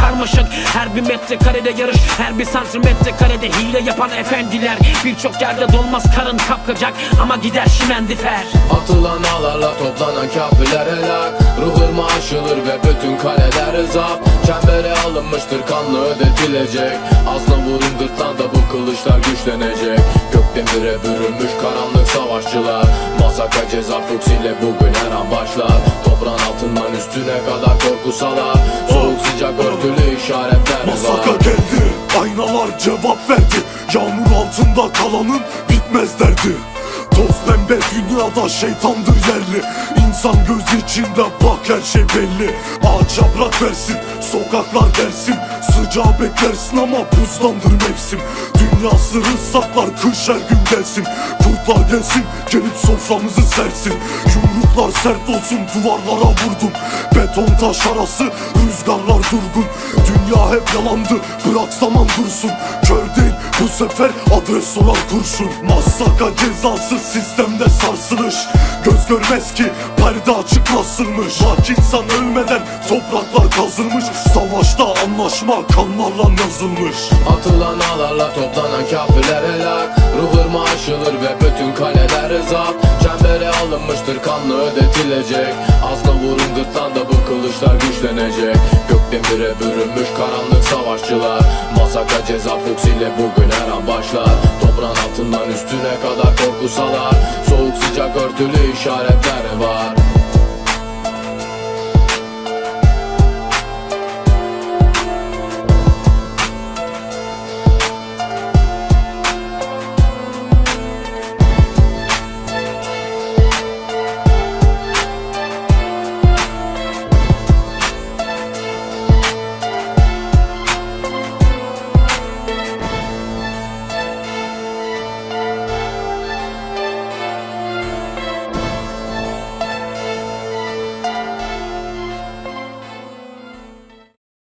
karmaşık Her bir metrekarede yarış her bir santimetre karede hile yapan efendiler. Birçok yerde dolmaz karın kapkacak ama gider şimendifer Atılan ağlarla toplanan kafirler helak. Ruh ırmağı aşılır ve bütün kaleler zap Çembere alınmıştır kanlı ödetilecek. Azna vurun gırtlanda bu kılıçlar güçlenecek. Gökdemire bürünmüş karanlık savaşçılar. Masaka ceza fuks ile bugün her an başlar Toprağın altından üstüne kadar korku Soğuk sıcak örtülü işaretler Masaka geldi Aynalar cevap verdi. Yağmur altında kalanın bitmez derdi Toz pembe dünyada şeytandır yerli. İnsan göz içinde bak her şey belli. Ağaç yaprak versin Sokaklar dersin Sıcağı beklersin ama buzlandır mevsim. Dünya sırrı saklar kış her gün gelsin. Kurtlar gelsin gelip soframızı sersin. Yumruklar sert olsun duvarlara vurdum. Beton taş arası rüzgarlar durgun. Dünya hep yalandı bırak zaman dursun. Kör bu sefer adres soran kurşun Masaka cezası sistemde sarsılış. Göz görmez ki perde açık nasılmış Bak insan ölmeden topraklar kazılmış. Savaşta anlaşma kanlarla yazılmış. Atılan ağlarla toplanan kafirler helak. Ruh ırmağı aşılır ve bütün kaleler zap Çembere alınmıştır kanlı ödetilecek. Azna vurun gırtlanda bu kılıçlar güçlenecek Gökdemire bürünmüş karanlık savaşçılar. Masaka ceza fuks ile bugün her an başlar. Toprağın altından üstüne kadar korku salar Soğuk sıcak örtülü işaretler var